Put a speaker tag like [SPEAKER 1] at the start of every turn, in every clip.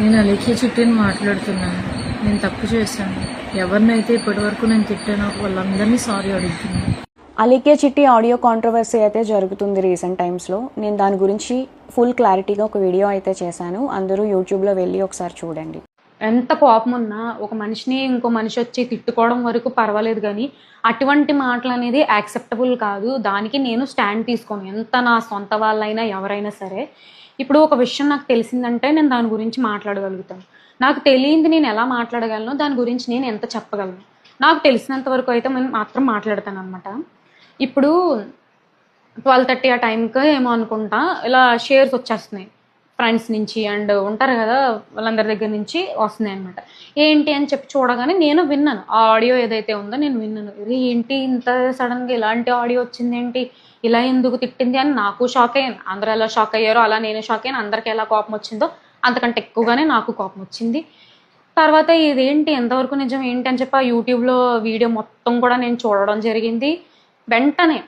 [SPEAKER 1] నేను అలేఖ్య చిట్టిని మాట్లాడుతున్నాను. నేను తప్పు చేశాను. ఎవరినైతే ఇప్పటివరకు నేను తిట్టానో వాళ్ళందరినీ సారీ అడుగుతున్నాను.
[SPEAKER 2] అలీకే చిట్టి ఆడియో కాంట్రవర్సీ అయితే జరుగుతుంది రీసెంట్ టైమ్స్లో. నేను దాని గురించి ఫుల్ క్లారిటీగా ఒక వీడియో అయితే చేశాను. అందరూ యూట్యూబ్లో వెళ్ళి ఒకసారి చూడండి.
[SPEAKER 3] ఎంత కోపం ఉన్నా ఒక మనిషిని ఇంకో మనిషి వచ్చి తిట్టుకోవడం వరకు పర్వాలేదు కానీ అటువంటి మాటలు అనేది యాక్సెప్టబుల్ కాదు. దానికి నేను స్టాండ్ తీసుకోను. ఎంత నా సొంత వాళ్ళైనా ఎవరైనా సరే. ఇప్పుడు ఒక విషయం నాకు తెలిసిందంటే నేను దాని గురించి మాట్లాడగలుగుతాను. నాకు తెలియంది నేను ఎలా మాట్లాడగలను దాని గురించి నేను ఎంత చెప్పగలను. నాకు తెలిసినంత వరకు అయితే నేను మాత్రం మాట్లాడతాను అనమాట ఇప్పుడు ట్వెల్వ్ థర్టీ ఆ టైంకి ఏమో అనుకుంటా ఇలా షేర్స్ వచ్చేస్తున్నాయి. ఫ్రెండ్స్ నుంచి అండ్ ఉంటారు కదా వాళ్ళందరి దగ్గర నుంచి వస్తున్నాయి అనమాట ఏంటి అని చెప్పి చూడగానే నేను విన్నాను. ఆ ఆడియో ఏదైతే ఉందో నేను విన్నాను. ఏంటి ఇంత సడన్గా ఇలాంటి ఆడియో వచ్చింది ఏంటి? ఇలా ఎందుకు తిట్టింది? అని నాకు షాక్ అయ్యాను. అందరూ ఎలా షాక్ అయ్యారో అలా నేను షాక్ అయ్యాను. అందరికి ఎలా కోపం వచ్చిందో అంతకంటే ఎక్కువగానే నాకు కోపం వచ్చింది. తర్వాత ఇదేంటి ఎంతవరకు నిజం ఏంటి అని చెప్పి ఆ యూట్యూబ్లో వీడియో మొత్తం కూడా నేను చూడడం జరిగింది. వెంటనే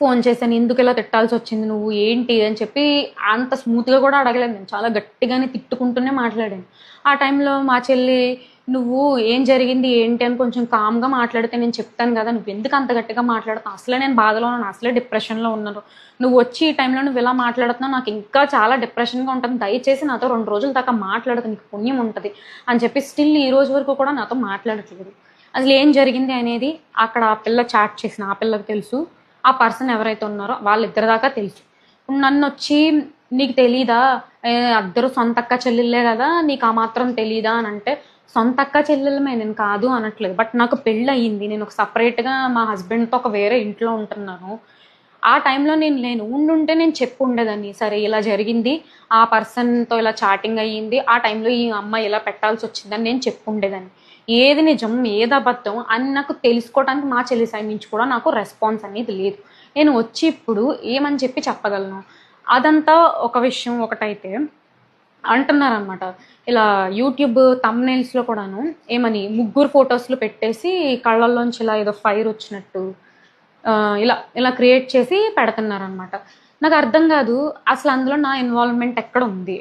[SPEAKER 3] ఫోన్ చేశాను ఎందుకు ఇలా తిట్టాల్సి వచ్చింది నువ్వు ఏంటి అని చెప్పి అంత స్మూత్గా కూడా అడగలేదు నేను. చాలా గట్టిగానే తిట్టుకుంటూనే మాట్లాడాను. ఆ టైంలో మా చెల్లి నువ్వు ఏం జరిగింది ఏంటి? అని కొంచెం కామ్గా మాట్లాడితే నేను చెప్తాను కదా నువ్వు ఎందుకు అంత గట్టిగా మాట్లాడుతావు అసలే నేను బాధలో ఉన్నాను అసలే డిప్రెషన్లో ఉన్నాను. నువ్వు వచ్చి ఈ టైంలో నువ్వు ఇలా మాట్లాడుతున్నావు నాకు ఇంకా చాలా డిప్రెషన్గా ఉంటుంది. దయచేసి నాతో రెండు రోజుల దాకా మాట్లాడదు నీకు పుణ్యం ఉంటుంది. అని చెప్పి స్టిల్ ఈ రోజు వరకు కూడా నాతో మాట్లాడట్లేదు. అసలు ఏం జరిగింది అనేది అక్కడ ఆ పిల్ల చాట్ చేసిన ఆ పిల్లకి తెలుసు. ఆ పర్సన్ ఎవరైతే ఉన్నారో వాళ్ళిద్దరి దాకా తెలుసు. నన్ను వచ్చి నీకు తెలీదా? అద్దరు సొంత అక్క చెల్లెళ్ళే కదా నీకు ఆ మాత్రం తెలీదా? అని అంటే సొంత అక్క చెల్లెలమే నేను కాదు అనట్లేదు. బట్ నాకు పెళ్ళి అయ్యింది నేను ఒక సపరేట్గా మా హస్బెండ్తో ఒక వేరే ఇంట్లో ఉంటున్నాను. ఆ టైంలో నేను లేను ఉండుంటే నేను చెప్పు ఉండేదాన్ని సరే ఇలా జరిగింది. ఆ పర్సన్తో ఇలా చాటింగ్ అయ్యింది. ఆ టైంలో ఈ అమ్మాయి ఇలా పెట్టాల్సి వచ్చిందని నేను చెప్పు ఉండేదాన్ని ఏది నిజం ఏది అబద్ధం అని నాకు తెలుసుకోవడానికి మా చెల్లి సైడ్ నుంచి కూడా నాకు రెస్పాన్స్ అనేది లేదు. నేను వచ్చి ఇప్పుడు ఏమని చెప్పి చెప్పగలను? అదంతా ఒక విషయం ఒకటైతే అంటున్నారనమాట ఇలా యూట్యూబ్ తమ్నైల్స్లో కూడాను ఏమని ముగ్గురు ఫొటోస్లు పెట్టేసి కళ్ళల్లోంచి ఇలా ఏదో ఫైర్ వచ్చినట్టు ఇలా ఇలా క్రియేట్ చేసి పెడుతున్నారనమాట నాకు అర్థం కాదు అసలు అందులో నా ఇన్వాల్వ్మెంట్ ఎక్కడ ఉంది?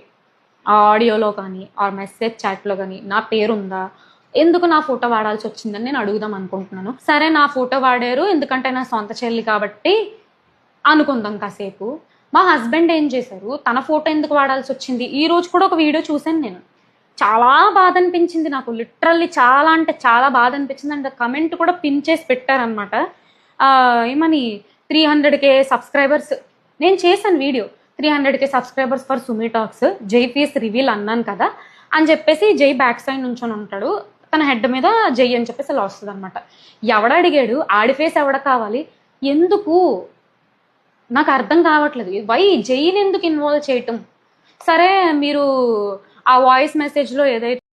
[SPEAKER 3] ఆ ఆడియోలో కానీ ఆ మెసేజ్ చాట్లో కానీ నా పేరు ఉందా ఎందుకు నా ఫోటో వాడాల్సి వచ్చిందని నేను అడుగుదాం అనుకుంటున్నాను. సరే నా ఫోటో వాడారు ఎందుకంటే నా సొంత చెల్లి కాబట్టి అనుకుందాం కాసేపు. మా హస్బెండ్ ఏం చేశారు తన ఫోటో ఎందుకు వాడాల్సి వచ్చింది? ఈ రోజు కూడా ఒక వీడియో చూశాను నేను. చాలా బాధ అనిపించింది నాకు. లిటరల్లీ చాలా అంటే చాలా బాధ అనిపించింది. అండ్ కమెంట్ కూడా పిన్ చేసి పెట్టారనమాట ఏమని త్రీ హండ్రెడ్కే సబ్స్క్రైబర్స్ నేను చేశాను video. Three hundred K subscribers for sumi talks జై ఫీస్ రివీల్ అన్నాను కదా. అని చెప్పేసి జై బ్యాక్ సైడ్ నుంచొని ఉంటాడు. తన హెడ్ మీద జై అని చెప్పేసి అలా వస్తుంది అనమాట ఎవడ అడిగాడు? ఆడి ఫేస్ ఎవడ కావాలి? ఎందుకు? నాకు అర్థం కావట్లేదు. వై జైని ఎందుకు ఇన్వాల్వ్ చేయటం? సరే మీరు ఆ వాయిస్ మెసేజ్లో ఏదైతే